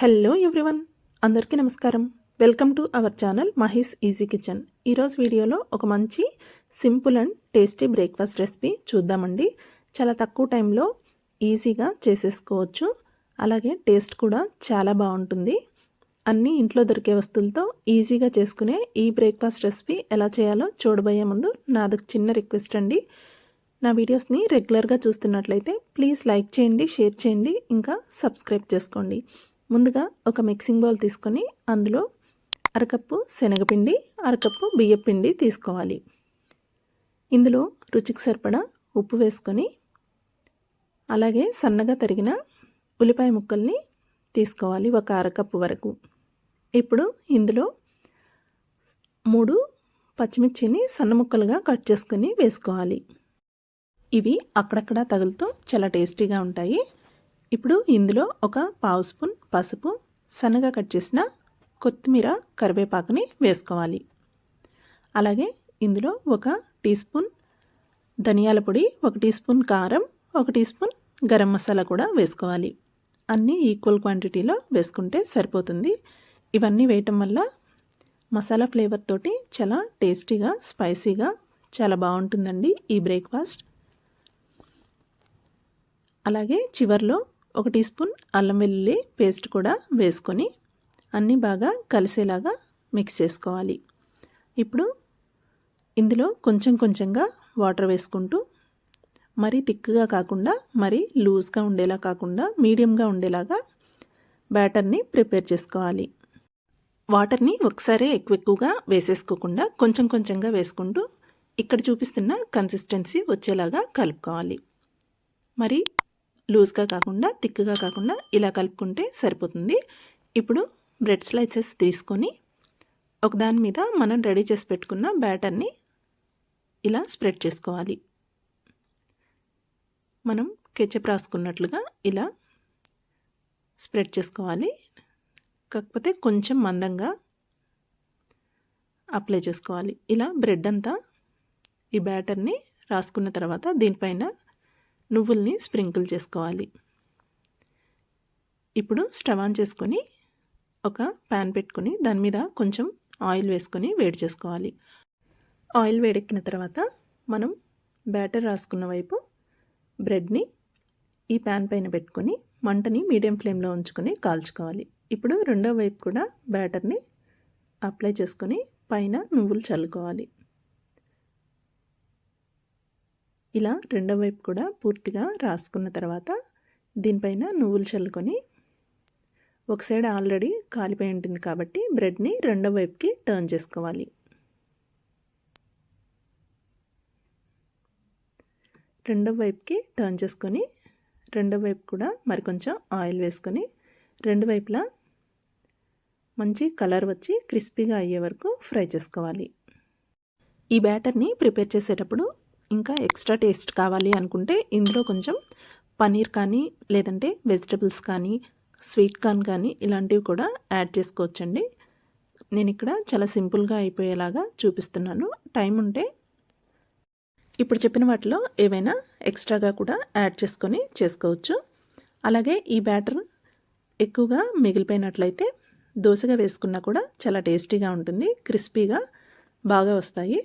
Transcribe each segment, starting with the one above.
Hello everyone అందరికీ నమస్కారం. Welcome to our channel Mahesh easy kitchen. ఈరోజు వీడియోలో ఒక మంచి simple and tasty breakfast recipe చూద్దామండి. చాలా తక్కువ టైంలో ఈజీగా చేసేసుకోవచ్చు. అలాగే టేస్ట్ కూడా చాలా బాగుంటుంది. అన్నీ ఇంట్లో దొరికే వస్తువులతో ఈజీగా చేసుకునే ఈ బ్రేక్ఫాస్ట్ రెసిపీ ఎలా చేయాలో చూడబోయే ముందు నాది చిన్న రిక్వెస్ట్ అండి. నా వీడియోస్ని రెగ్యులర్గా చూస్తున్నట్లయితే ప్లీజ్ లైక్ చేయండి షేర్ చేయండి ఇంకా సబ్స్క్రైబ్ చేసుకోండి. ముందుగా ఒక మిక్సింగ్ బౌల్ తీసుకొని అందులో అరకప్పు శనగపిండి అరకప్పు బియ్యపిండి తీసుకోవాలి. ఇందులో రుచికి సరిపడా ఉప్పు వేసుకొని అలాగే సన్నగా తరిగిన ఉల్లిపాయ ముక్కల్ని తీసుకోవాలి ఒక అరకప్పు వరకు. ఇప్పుడు ఇందులో మూడు పచ్చిమిర్చిని సన్న ముక్కలుగా కట్ చేసుకొని వేసుకోవాలి. ఇవి అక్కడక్కడ తగులుతూ చాలా టేస్టీగా ఉంటాయి. ఇప్పుడు ఇందులో ఒక పావు స్పూన్ పసుపు సన్నగా కట్ చేసిన కొత్తిమీర కరివేపాకుని వేసుకోవాలి. అలాగే ఇందులో ఒక టీ స్పూన్ ధనియాల పొడి ఒక టీ స్పూన్ కారం ఒక టీ స్పూన్ గరం మసాలా కూడా వేసుకోవాలి. అన్నీ ఈక్వల్ క్వాంటిటీలో వేసుకుంటే సరిపోతుంది. ఇవన్నీ వేయటం వల్ల మసాలా ఫ్లేవర్ తోటి చాలా టేస్టీగా స్పైసీగా చాలా బాగుంటుందండి ఈ బ్రేక్ఫాస్ట్. అలాగే చివర్లో ఒక టీ స్పూన్ అల్లం వెల్లుల్లి పేస్ట్ కూడా వేసుకొని అన్నీ బాగా కలిసేలాగా మిక్స్ చేసుకోవాలి. ఇప్పుడు ఇందులో కొంచెం కొంచెంగా వాటర్ వేసుకుంటూ మరీ థిక్గా కాకుండా మరీ లూజ్గా ఉండేలా కాకుండా మీడియంగా ఉండేలాగా బ్యాటర్ని ప్రిపేర్ చేసుకోవాలి. వాటర్ని ఒకసారి ఎక్కువ ఎక్కువగా వేసేసుకోకుండా కొంచెం కొంచెంగా వేసుకుంటూ ఇక్కడ చూపిస్తున్న కన్సిస్టెన్సీ వచ్చేలాగా కలుపుకోవాలి. మరి లూజ్గా కాకుండా థిక్గా కాకుండా ఇలా కలుపుకుంటే సరిపోతుంది. ఇప్పుడు బ్రెడ్ స్లైసెస్ తీసుకొని ఒకదాని మీద మనం రెడీ చేసి పెట్టుకున్న బ్యాటర్ని ఇలా స్ప్రెడ్ చేసుకోవాలి. మనం కెచప్ రాసుకున్నట్లుగా ఇలా స్ప్రెడ్ చేసుకోవాలి. కాకపోతే కొంచెం మందంగా అప్లై చేసుకోవాలి. ఇలా బ్రెడ్ అంతా ఈ బ్యాటర్ని రాసుకున్న తర్వాత దీనిపైన నువ్వుల్ని స్ప్రింకిల్ చేసుకోవాలి. ఇప్పుడు స్టవ్ ఆన్ చేసుకొని ఒక ప్యాన్ పెట్టుకొని దాని మీద కొంచెం ఆయిల్ వేసుకొని వేడి చేసుకోవాలి. ఆయిల్ వేడెక్కిన తర్వాత మనం బ్యాటర్ రాసుకున్న వైపు బ్రెడ్ని ఈ ప్యాన్ పైన పెట్టుకొని మంటని మీడియం ఫ్లేమ్లో ఉంచుకొని కాల్చుకోవాలి. ఇప్పుడు రెండో వైపు కూడా బ్యాటర్ని అప్లై చేసుకొని పైన నువ్వులు చల్లుకోవాలి. ఇలా రెండో వైపు కూడా పూర్తిగా రాసుకున్న తర్వాత దీనిపైన నువ్వులు చల్లుకొని ఒక సైడ్ ఆల్రెడీ కాలిపోయి ఉంటుంది కాబట్టి బ్రెడ్ని రెండో వైపుకి టర్న్ చేసుకోవాలి. రెండో వైపుకి టర్న్ చేసుకొని రెండో వైపు కూడా మరి కొంచెం ఆయిల్ వేసుకొని రెండు వైపులా మంచి కలర్ వచ్చి క్రిస్పీగా అయ్యే వరకు ఫ్రై చేసుకోవాలి. ఈ బ్యాటర్ని ప్రిపేర్ చేసేటప్పుడు ఇంకా ఎక్స్ట్రా టేస్ట్ కావాలి అనుకుంటే ఇందులో కొంచెం పనీర్ కానీ లేదంటే వెజిటబుల్స్ కానీ స్వీట్ కార్న్ కానీ ఇలాంటివి కూడా యాడ్ చేసుకోవచ్చండి. నేను ఇక్కడ చాలా సింపుల్గా అయిపోయేలాగా చూపిస్తున్నాను. టైం ఉంటే ఇప్పుడు చెప్పిన వాటిలో ఏవైనా ఎక్స్ట్రాగా కూడా యాడ్ చేసుకొని చేసుకోవచ్చు. అలాగే ఈ బ్యాటర్ ఎక్కువగా మిగిలిపోయినట్లయితే దోశగా వేసుకున్నా కూడా చాలా టేస్టీగా ఉంటుంది క్రిస్పీగా బాగా వస్తాయి.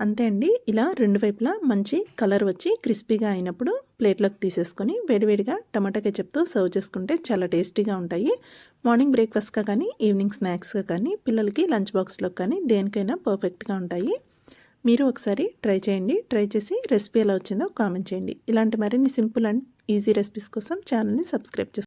అంతే అండి. ఇలా రెండు వైపులా మంచి కలర్ వచ్చి క్రిస్పీగా అయినప్పుడు ప్లేట్లోకి తీసేసుకొని వేడివేడిగా టమాటా కెచప్తో సర్వ్ చేసుకుంటే చాలా టేస్టీగా ఉంటాయి. మార్నింగ్ బ్రేక్ఫాస్ట్గా కానీ ఈవినింగ్ స్నాక్స్గా కానీ పిల్లలకి లంచ్ బాక్స్లో కానీ దేనికైనా పర్ఫెక్ట్గా ఉంటాయి. మీరు ఒకసారి ట్రై చేయండి. ట్రై చేసి రెసిపీ ఎలా వచ్చిందో కామెంట్ చేయండి. ఇలాంటి మరిన్ని సింపుల్ అండ్ ఈజీ రెసిపీస్ కోసం ఛానల్ని సబ్స్క్రైబ్ చేసుకోండి